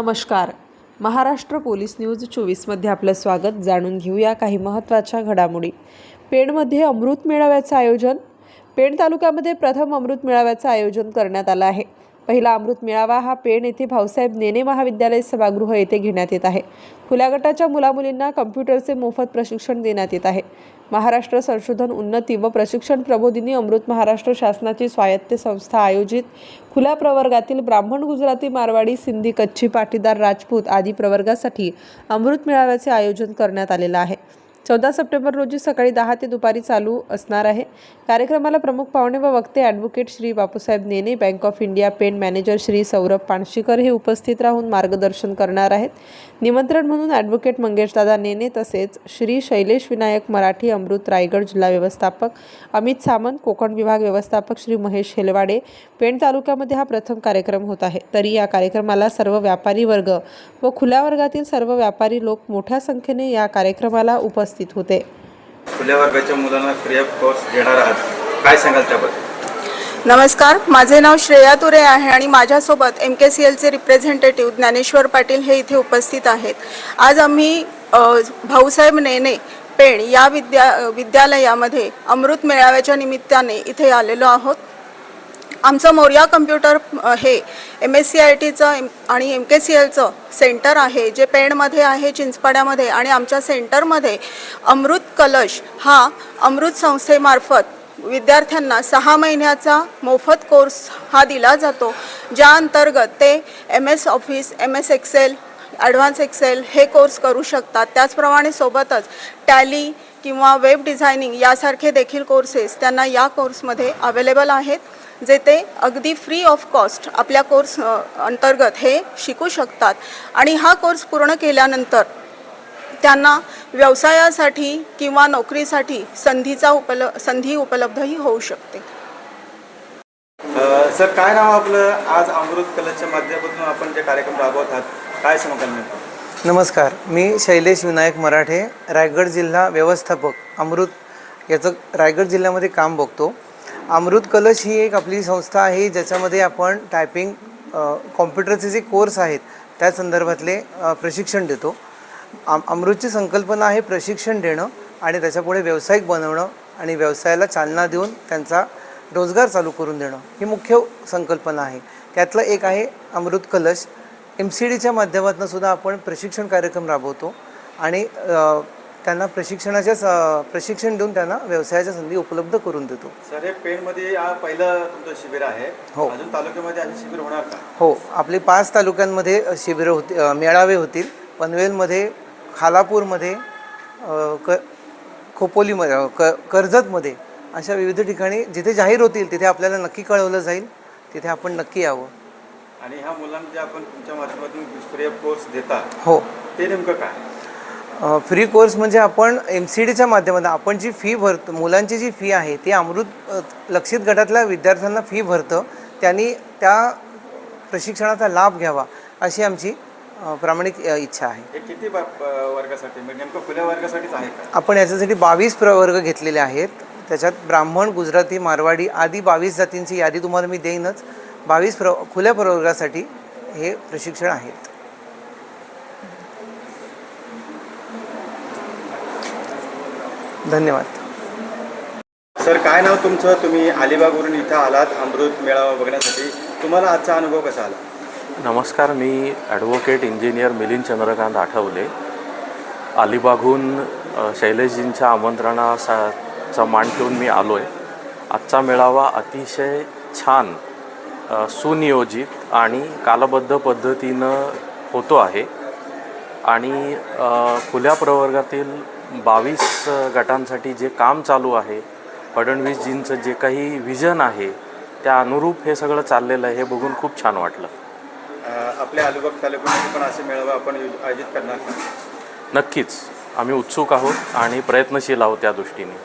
नमस्कार. Maharashtra police news चोवीसमध्ये आपलं स्वागत. जाणून घेऊया काही महत्त्वाच्या घडामोडी. पेणमध्ये अमृत मेळाव्याचं आयोजन. पेण तालुक्यामध्ये प्रथम अमृत मेळाव्याचं आयोजन करण्यात आलं आहे. पहिला अमृत मेळावा हा पेण येथे भाऊसाहेब नेने महाविद्यालय सभागृह येथे घेण्यात येत आहे. खुल्या गटाच्या मुलामुलींना कम्प्युटरचे मोफत प्रशिक्षण देण्यात येत आहे. महाराष्ट्र संशोधन उन्नती व प्रशिक्षण प्रबोधिनी अमृत महाराष्ट्र शासनाची स्वायत्त संस्था आयोजित खुल्या प्रवर्गातील ब्राह्मण गुजराती मारवाडी सिंधी कच्छी पाटीदार राजपूत आदी प्रवर्गासाठी अमृत मेळाव्याचे आयोजन करण्यात आलेलं आहे. चौदा सप्टेंबर रोजी सकाळी दहा ते दुपारी चालू असणार आहे. कार्यक्रमाला प्रमुख पाहुणे व वक्ते advocate Shri Bapusaheb Nene bank of India Pen manager Shri Saurabh Panshikar हे उपस्थित राहून मार्गदर्शन करणार आहेत. निमंत्रण म्हणून ॲडव्होकेट मंगेशदादा नेने तसेच श्री शैलेश विनायक मराठी अमृत रायगड जिल्हा व्यवस्थापक अमित सामंत कोकण विभाग व्यवस्थापक श्री महेश हेलवाडे पेण तालुक्यामध्ये हा प्रथम कार्यक्रम होत आहे. तरी या कार्यक्रमाला सर्व व्यापारी वर्ग व खुल्या वर्गातील सर्व व्यापारी लोक मोठ्या संख्येने या कार्यक्रमाला उपस्थित होते. खुल्या वर्गाच्या मुलांना फ्री ऑफ कोर्स देणार आहात. काय सांगाल त्याबद्दल? नमस्कार माझे नाव श्रेया तुरे आहे आणि माझ्यासोबत एम के सी एलचे रिप्रेझेंटेटिव्ह ज्ञानेश्वर पाटील हे इथे उपस्थित आहेत. आज आम्ही भाऊसाहेब नेने पेण या विद्या विद्यालयामध्ये अमृत मेळाव्याच्या निमित्ताने इथे आलेलो आहोत. आमचं मोर्या कम्प्युटर हे एम एस सी आय टीचं आणि एम के सी एलचं सेंटर आहे जे पेणमध्ये आहे चिंचपाड्यामध्ये आणि आमच्या सेंटरमध्ये अमृत कलश हा अमृत संस्थेमार्फत विद्यार्थ्यांना सहा महिन्याचा मोफत कोर्स हा दिला जातो ज्या अंतर्गत ते M S office M S excel advance excel हे कोर्स करू शकतात. त्याचप्रमाणे सोबतच टॅली किंवा वेब डिझायनिंग यासारखे देखील कोर्सेस त्यांना या कोर्समध्ये अवेलेबल आहेत. जे ते अगदी फ्री ऑफ कॉस्ट आपल्या कोर्स अंतर्गत हे शिकू शकतात. आणि हा कोर्स पूर्ण केल्यानंतर त्यांना व्यवसायासाठी किंवा नोकरीसाठी संधीचा उपल संधी उपलब्धही होऊ शकते. सर काय नाव आपलं? आज अमृत कलरच्या माध्यमातून आपण जे कार्यक्रम राबवत आहात काय नेमकं नमस्कार. मी शैलेश विनायक मराठे रायगड जिल्हा व्यवस्थापक अमृत याचं रायगड जिल्ह्यामध्ये काम बघतो. अमृत कलश ही एक आपली संस्था आहे ज्याच्यामध्ये आपण टायपिंग कॉम्प्युटरचे जे कोर्स आहेत त्या संदर्भातले प्रशिक्षण देतो. आम अमृतची संकल्पना आहे प्रशिक्षण देणं आणि त्याच्यापुढे व्यावसायिक बनवणं आणि व्यवसायाला चालना देऊन त्यांचा रोजगार चालू करून देणं ही मुख्य संकल्पना आहे. त्यातलं एक आहे अमृत कलश. एम सी डीच्या माध्यमातून सुद्धा आपण प्रशिक्षण कार्यक्रम राबवतो आणि त्यांना प्रशिक्षणाच्याच प्रशिक्षण देऊन त्यांना व्यवसायाच्या संधी उपलब्ध करून देतो. सर हे पेणमध्ये हा पहिलं तुमचं शिबिर आहे. हो. अजून तालुक्यामध्ये असे शिबिर होणार का? हो आपले पाच तालुक्यांमध्ये शिबिरं होती मेळावे होतील. पनवेलमध्ये खालापूरमध्ये क खोपोलीमध्ये क कर्जतमध्ये अशा विविध ठिकाणी जिथे जाहीर होतील तिथे आपल्याला नक्की कळवलं जाईल. तिथे आपण नक्की यावं. आणि ह्या मुलांना जे आपण तुमच्या माध्यमातून कोर्स देता हो. ते नेमकं काय? फ्री कोर्स म्हणजे आपण एम सी डीच्या माध्यमातून आपण जी फी भरतो मुलांची जी फी आहे ती अमृत लक्षित गटातल्या विद्यार्थ्यांना फी भरतं. त्यांनी त्या प्रशिक्षणाचा लाभ घ्यावा अशी आमची प्रामाणिक इच्छा आहे. हे किती वर्गासाठी? म्हणजे नेमकं खुल्या वर्गासाठीच आहे आपण याच्यासाठी बावीस प्रवर्ग घेतलेले आहेत. त्याच्यात ब्राह्मण गुजराती मारवाडी आदी बावीस जातींची यादी तुम्हाला मी देईनच. बावीस प्र खुल्या प्रवर्गासाठी हे प्रशिक्षण आहेत. धन्यवाद. सर काय नाव तुमचं? तुम्ही अलिबागवरून इथं आलात अमृत मेळावा बघण्यासाठी. तुम्हाला आजचा अनुभव कसा आला? नमस्कार मी ॲडव्होकेट इंजिनियर मिलिंद चंद्रकांत आठवले. अलिबागहून शैलेशजींच्या आमंत्रणाचा चा मान ठेवून मी आलो आहे आजचा मेळावा अतिशय छान सुनियोजित आणि कालबद्ध पद्धतीनं होतो आहे. आणि खुल्या प्रवर्गातील बावीस गटांसाठी जे काम चालू आहे फडणवीसजींचं जे काही विजन आहे त्या अनुरूप हे सगळं चाललेलं आहे हे बघून खूप छान वाटलं. आपल्या अलिबाग तालुक्यामध्ये पण असे मेळावा आपण आयोजित करणार? नक्कीच. आम्ही उत्सुक आहोत आणि प्रयत्नशील आहोत त्या दृष्टीने.